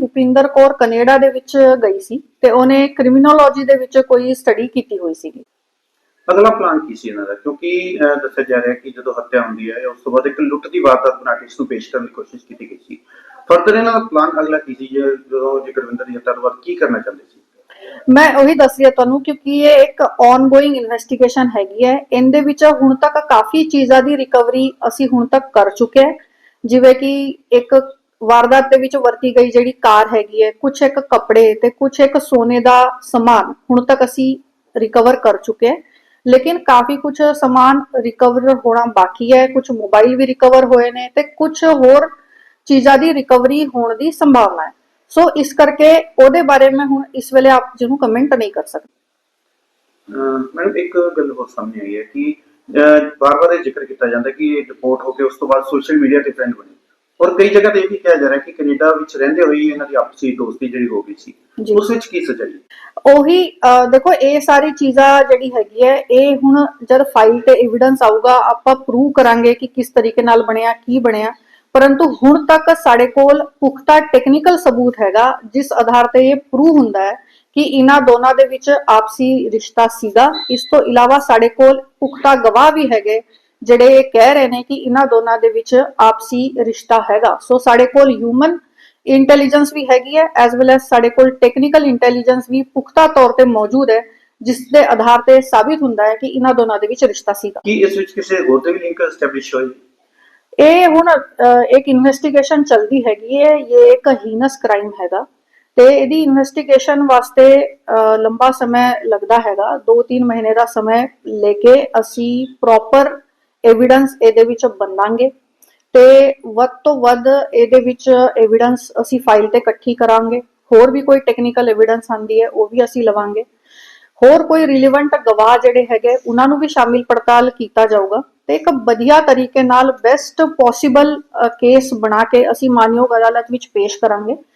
Rupinder Kaur Canada ਦੇ ਵਿੱਚ ਗਈ ਸੀ ਤੇ ਉਹਨੇ ਕ੍ਰਿਮੀਨੋਲੋਜੀ ਦੇ ਵਿੱਚ ਕੋਈ ਸਟੱਡੀ ਕੀਤੀ ਹੋਈ ਸੀਗੀ। ਅਗਲਾ ਪਲਾਨ ਕੀ ਸੀ ਇਹਨਾਂ ਦਾ? ਕਿਉਂਕਿ ਅਹ, ਦੱਸਿਆ ਜਾ ਰਿਹਾ ਕਿ ਜਦੋਂ ਹੱਤਿਆ ਹੁੰਦੀ ਹੈ ਉਸ ਤੋਂ ਬਾਅਦ ਇੱਕ ਲੁੱਟ ਦੀ ਵਾਰਦਾਤ ਬਣਾ ਕੇ ਇਸ ਨੂੰ ਪੇਸ਼ ਕਰਨ ਦੀ ਕੋਸ਼ਿਸ਼ ਕੀਤੀ ਗਈ ਸੀ। ਫਰਦਰ ਇਹਨਾਂ ਦਾ ਪਲਾਨ ਅਗਲਾ ਕੀ ਸੀ? ਜੇ ਜਦੋਂ ਜੇ ਗੁਰਵਿੰਦਰ ਦੀ ਹੱਤਿਆ ਤੋਂ ਬਾਅਦ ਕੀ ਕਰਨਾ ਚਾਹੁੰਦੇ ਸੀ? ਮੈਂ ਉਹੀ ਦੱਸ ਰਹੀ ਹਾਂ ਤੁਹਾਨੂੰ ਕਿਉਂਕਿ ਇਹ ਇੱਕ ਔਨਗੋਇੰਗ ਇਨਵੈਸਟੀਗੇਸ਼ਨ ਹੈਗੀ ਹੈ। ਇਹਦੇ ਵਿੱਚ ਹੁਣ ਤੱਕ ਕਾਫੀ ਚੀਜ਼ਾਂ ਦੀ ਰਿਕਵਰੀ ਅਸੀਂ ਹੁਣ ਤੱਕ ਕਰ ਚੁੱਕੇ ਹਾਂ। ਜਿਵੇਂ ਕਿ ਇੱਕ ਵਾਰਦਾਤ ਦੇ ਵਿੱਚ ਵਰਤੀ ਗਈ ਜਿਹੜੀ ਕਾਰ ਹੈਗੀ ਹੈ ਕੁਝ ਇੱਕ ਕੱਪੜੇ ਤੇ ਕੁਝ ਇੱਕ ਸੋਨੇ ਦਾ ਸਮਾਨ ਹੁਣ ਤੱਕ ਅਸੀਂ ਰਿਕਵਰ ਕਰ ਚੁੱਕੇ ਹਾਂ। ਲੇਕਿਨ ਕਾਫੀ ਕੁਝ ਸਮਾਨ ਰਿਕਵਰ ਹੋਣਾ ਬਾਕੀ ਹੈ ਕੁਝ ਮੋਬਾਈਲ ਵੀ ਰਿਕਵਰ ਹੋਏ ਨੇ ਤੇ ਕੁਝ ਹੋਰ ਚੀਜ਼ਾਂ ਦੀ ਰਿਕਵਰੀ ਹੋਣ ਦੀ ਸੰਭਾਵਨਾ ਹੈ। ਸੋ ਇਸ ਕਰਕੇ ਉਹਦੇ ਬਾਰੇ ਮੈਂ ਹੁਣ ਇਸ ਵੇਲੇ ਆਪ ਜੀ ਨੂੰ ਕਮੈਂਟ ਨਹੀਂ ਕਰ ਸਕਦੀ। ਮੈਡਮ, ਇੱਕ ਗੱਲ ਹੋਰ ਸਾਹਮਣੇ ਆਈ ਹੈ ਕਿ ਬਾਰ-ਬਾਰ ਇਹ ਜ਼ਿਕਰ ਕੀਤਾ ਜਾਂਦਾ ਕਿ ਇਹ ਰਿਪੋਰਟ ਹੋ ਕੇ ਉਸ ਤੋਂ ਬਾਅਦ ਸੋਸ਼ਲ ਮੀਡੀਆ ਤੇ ਟ੍ਰੈਂਡ ਬਣੀ। ਔਰ ਕਈ ਜਗ੍ਹਾ ਤੇ ਇਹ ਵੀ ਕਿਹਾ ਜਾ ਰਿਹਾ ਕਿ ਕੈਨੇਡਾ ਵਿੱਚ ਰਹਿੰਦੇ ਹੋਏ ਇਹਨਾਂ ਦੀ ਆਪਸੀ ਦੋਸਤੀ ਜਿਹੜੀ ਹੋ ਗਈ ਸੀ ਜੀ। ਉਸ ਵਿੱਚ ਕੀ ਸੱਚਾਈ? ਉਹੀ ਅਹ, ਦੇਖੋ ਇਹ ਸਾਰੀ ਚੀਜ਼ਾਂ ਜਿਹੜੀ ਹੈਗੀ ਹੈ ਇਹ ਹੁਣ ਜਦ ਫਾਈਲ ਤੇ ਐਵੀਡੈਂਸ ਆਊਗਾ ਆਪਾਂ ਪ੍ਰੂਵ ਕਰਾਂਗੇ ਕਿ ਕਿਸ ਤਰੀਕੇ ਨਾਲ ਬਣਿਆ ਕੀ ਬਣਿਆ ਪਰੰਤੂ ਹੁਣ ਤੱਕ ਸਾਡੇ ਕੋਲ ਪੁਖਤਾ ਟੈਕਨੀਕਲ ਸਬੂਤ ਹੈਗਾ ਜਿਸ ਆਧਾਰ ਤੇ ਇਹ ਪ੍ਰੂਵ ਹੁੰਦਾ ਹੈ ਕਿ ਇਹਨਾਂ ਦੋਨਾਂ ਦੇ ਵਿੱਚ ਆਪਸੀ ਰਿਸ਼ਤਾ ਸੀਗਾ ਇਸ ਤੋਂ ਇਲਾਵਾ ਸਾਡੇ ਕੋਲ ਪੁਖਤਾ ਗਵਾਹ ਵੀ ਹੈਗੇ ਜਿਹੜੇ ਇਹ ਕਹਿ ਰਹੇ ਨੇ ਕਿ ਇਹਨਾਂ ਦੋਨਾਂ ਦੇ ਵਿੱਚ ਆਪਸੀ ਰਿਸ਼ਤਾ ਹੈਗਾ। ਸੋ ਸਾਡੇ ਕੋਲ ਹਿਊਮਨ ਇੰਟੈਲੀਜੈਂਸ ਵੀ ਹੈਗੀ ਹੈ ਐਸ ਵੈਲ ਐਸ ਸਾਡੇ ਕੋਲ ਟੈਕਨੀਕਲ ਇੰਟੈਲੀਜੈਂਸ ਵੀ ਪੁਖਤਾ ਤੌਰ ਤੇ ਮੌਜੂਦ ਹੈ ਜਿਸ ਦੇ ਆਧਾਰ ਤੇ ਸਾਬਿਤ ਹੁੰਦਾ ਹੈ ਕਿ ਇਹਨਾਂ ਦੋਨਾਂ ਦੇ ਵਿੱਚ ਰਿਸ਼ਤਾ ਸੀਗਾ। ਕੀ ਇਸ ਵਿੱਚ ਕਿਸੇ ਹੋਰ ਤੇ ਵੀ ਲਿੰਕ ਐਸਟੈਬਲਿਸ਼ ਹੋਈ? ਇਹ ਹੁਣ ਇੱਕ ਇਨਵੈਸਟੀਗੇਸ਼ਨ ਚੱਲਦੀ ਹੈਗੀ ਹੈ ਇਹ ਇੱਕ ਹੀਨਸ ਕ੍ਰਾਈਮ ਹੈਗਾ ਤੇ ਇਹਦੀ ਇਨਵੈਸਟੀਗੇਸ਼ਨ ਵਾਸਤੇ ਲੰਬਾ ਸਮਾਂ ਲੱਗਦਾ ਹੈਗਾ। 2-3 ਮਹੀਨੇ ਦਾ ਸਮਾਂ ਲੈ ਕੇ ਅਸੀਂ ਪ੍ਰੋਪਰ ਐਵੀਡੈਂਸ ਇਹਦੇ ਵਿੱਚ ਬੰਨਾਂਗੇ ਤੇ ਵੱਧ ਤੋਂ ਵੱਧ ਇਹਦੇ ਵਿੱਚ ਐਵੀਡੈਂਸ ਅਸੀਂ ਫਾਈਲ ਤੇ ਇਕੱਠੀ ਕਰਾਂਗੇ। ਹੋਰ ਵੀ ਕੋਈ ਟੈਕਨੀਕਲ ਐਵੀਡੈਂਸ ਆਂਦੀ ਹੈ, ਉਹ ਵੀ ਅਸੀਂ ਲਵਾਂਗੇ। ਹੋਰ ਕੋਈ ਰਿਲੀਵੈਂਟ ਗਵਾਹ ਜਿਹੜੇ ਹੈਗੇ, ਉਹਨਾਂ ਨੂੰ ਵੀ ਸ਼ਾਮਿਲ ਪੜਤਾਲ ਕੀਤਾ ਜਾਊਗਾ। ਤੇ ਇੱਕ ਵਧੀਆ ਤਰੀਕੇ ਨਾਲ ਬੈਸਟ ਪੋਸੀਬਲ ਕੇਸ ਬਣਾ ਕੇ ਅਸੀਂ ਮਾਨਯੋਗ ਅਦਾਲਤ ਵਿੱਚ ਪੇਸ਼ ਕਰਾਂਗੇ।